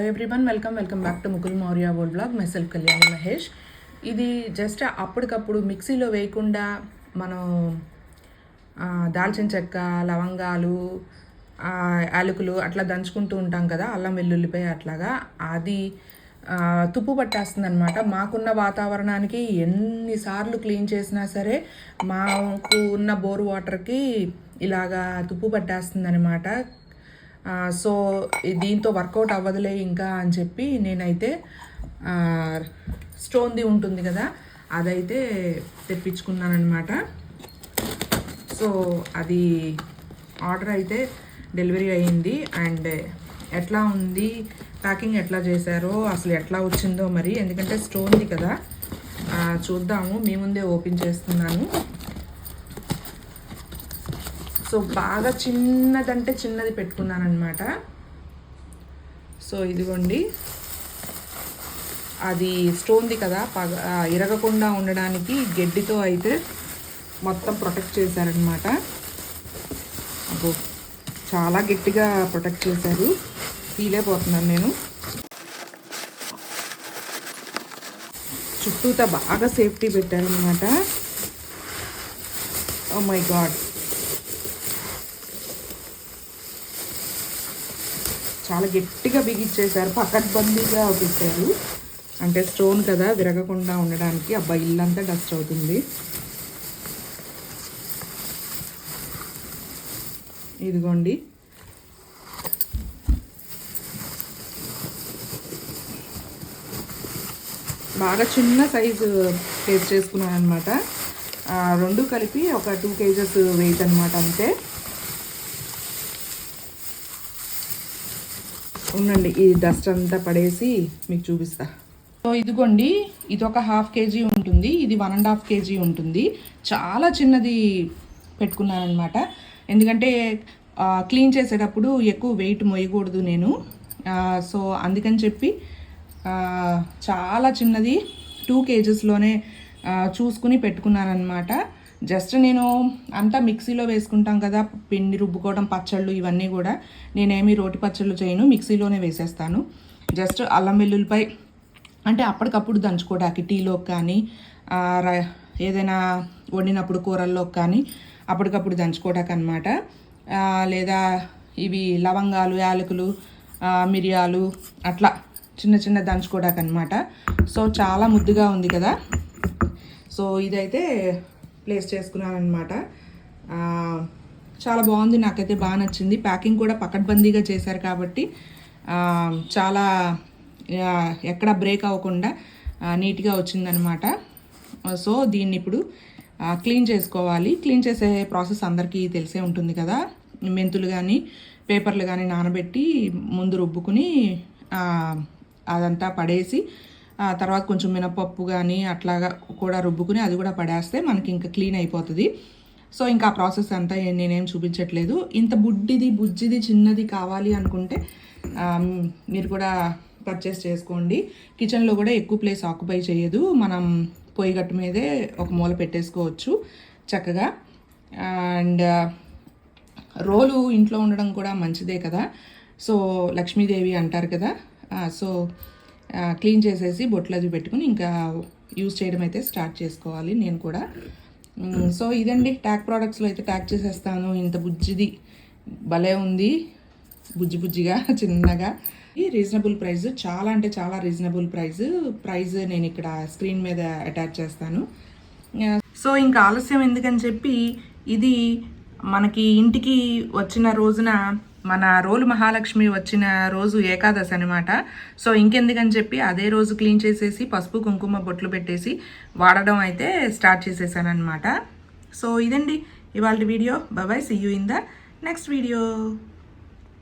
Everyone welcome welcome back to Mukul Maurya world blog myself Kalyani Mahesh ఇది just అప్పటికప్పుడు మిక్సీలో వేయకుండా మనం దాల్చిన చెక్క లవంగాలు యాలకులు అట్లా దంచుకుంటూ ఉంటాం కదా అల్లం వెల్లుల్లిపై అట్లాగా. అది తుప్పు పట్టేస్తుంది అనమాట మాకున్న వాతావరణానికి ఎన్నిసార్లు క్లీన్ చేసినా సరే మాకు ఉన్న బోర్ వాటర్కి ఇలాగా తుప్పు పట్టేస్తుంది అనమాట సో దీంతో వర్కౌట్ అవ్వదులే ఇంకా అని చెప్పి నేనైతే స్టోన్ది ఉంటుంది కదా అదైతే తెప్పించుకున్నాను సో అది ఆర్డర్ అయితే డెలివరీ అయ్యింది. అండ్ ఎట్లా ఉంది ప్యాకింగ్ ఎట్లా చేశారో అసలు ఎట్లా వచ్చిందో మరి ఎందుకంటే స్టోన్ది కదా చూద్దాము. మీ ముందే ఓపెన్ చేస్తున్నాను. సో బాగా చిన్నదంటే చిన్నది పెట్టుకున్నాను అనమాట సో ఇదిగోండి. అది స్టోన్ది కదా పగ ఇరగకుండా ఉండడానికి గడ్డితో అయితే మొత్తం ప్రొటెక్ట్ చేశారనమాట అబ్బో చాలా గట్టిగా ప్రొటెక్ట్ చేశారు. తీలేపోతున్నాను నేను. చుట్టూతా బాగా సేఫ్టీ పెట్టారనమాట ఓ మై గాడ్. చాలా గట్టిగా బిగించేశారు. పకడ్బందీగా పెట్టారు. అంటే స్టోన్ కదా విరగకుండా ఉండడానికి. అబ్బా ఇల్లంతా డస్ట్ అవుతుంది. ఇదిగోండి. బాగా చిన్న సైజు పేస్ట్ చేసుకున్నాను అనమాట రెండు కలిపి ఒక టూ కేజెస్ వెయిట్ అనమాట అంతే. ఉండండి ఈ డస్ట్ అంతా పడేసి మీకు చూపిస్తా. సో ఇదిగోండి ఇది ఒక హాఫ్ కేజీ ఉంటుంది ఇది వన్ అండ్ హాఫ్ కేజీ ఉంటుంది. చాలా చిన్నది పెట్టుకున్నాను అనమాట ఎందుకంటే క్లీన్ చేసేటప్పుడు ఎక్కువ వెయిట్ మోయకూడదు నేను. సో అందుకని చెప్పి చాలా చిన్నది టూ కేజెస్లోనే చూసుకుని పెట్టుకున్నాను అనమాట జస్ట్ నేను అంతా మిక్సీలో వేసుకుంటాం కదా పిండి రుబ్బుకోవడం పచ్చళ్ళు ఇవన్నీ కూడా నేనేమి రోటి పచ్చళ్ళు చేయను మిక్సీలోనే వేసేస్తాను. జస్ట్ అల్లం వెల్లుల్లిపై అంటే అప్పటికప్పుడు దంచుకోవడానికి టీలోకి కానీ ఏదైనా వండినప్పుడు కూరల్లో కానీ అప్పటికప్పుడు దంచుకోవడానికి అనమాట లేదా ఇవి లవంగాలు యాలకులు మిరియాలు అట్లా చిన్న చిన్న దంచుకోవడానికి అనమాట సో చాలా ముద్దుగా ఉంది కదా. సో ఇదైతే ప్లేస్ చేసుకున్నాను అనమాట చాలా బాగుంది నాకైతే బాగా నచ్చింది. ప్యాకింగ్ కూడా పకడ్బందీగా చేశారు కాబట్టి చాలా ఎక్కడ బ్రేక్ అవ్వకుండా నీట్గా వచ్చిందనమాట సో దీన్ని ఇప్పుడు క్లీన్ చేసుకోవాలి. క్లీన్ చేసే ప్రాసెస్ అందరికీ తెలిసే ఉంటుంది కదా. మెంతులు కానీ పేపర్లు కానీ నానబెట్టి ముందు రుబ్బుకుని అదంతా పడేసి తర్వాత కొంచెం మినపప్పు కానీ అట్లాగా కూడా రుబ్బుకుని అది కూడా పడేస్తే మనకి ఇంకా క్లీన్ అయిపోతుంది. సో ఇంకా ఆ ప్రాసెస్ అంతా నేనేం చూపించట్లేదు. ఇంత బుడ్డిది బుజ్జిది చిన్నది కావాలి అనుకుంటే మీరు కూడా పర్చేస్ చేసుకోండి. కిచెన్లో కూడా ఎక్కువ ప్లేస్ ఆక్యుపై చేయదు. మనం పొయ్యి గట్టు మీదే ఒక మూల పెట్టేసుకోవచ్చు చక్కగా. అండ్ రోలు ఇంట్లో ఉండడం కూడా మంచిదే కదా. సో లక్ష్మీదేవి అంటారు కదా. సో క్లీన్ చేసేసి బొట్లు అది పెట్టుకుని ఇంకా యూజ్ చేయడం అయితే స్టార్ట్ చేసుకోవాలి నేను కూడా. సో ఇదండి ట్యాగ్ ప్రోడక్ట్స్లో అయితే ట్యాగ్ చేసేస్తాను. ఇంత బుజ్జిది భలే ఉంది. బుజ్జి బుజ్జిగా చిన్నగా. ఈ రీజనబుల్ ప్రైస్ చాలా అంటే చాలా రీజనబుల్ ప్రైస్. ప్రైస్ నేను ఇక్కడ స్క్రీన్ మీద అటాచ్ చేస్తాను. సో ఇంకా ఆలస్యం ఎందుకని చెప్పి ఇది మనకి ఇంటికి వచ్చిన రోజున మన రోలు మహాలక్ష్మి వచ్చిన రోజు ఏకాదశి అనమాట సో ఇంకెందుకని చెప్పి అదే రోజు క్లీన్ చేసేసి పసుపు కుంకుమ బొట్లు పెట్టేసి వాడడం అయితే స్టార్ట్ చేసేసాను అనమాట సో ఇదండి ఇవాళ వీడియో. బాబాయ్ see you in the next video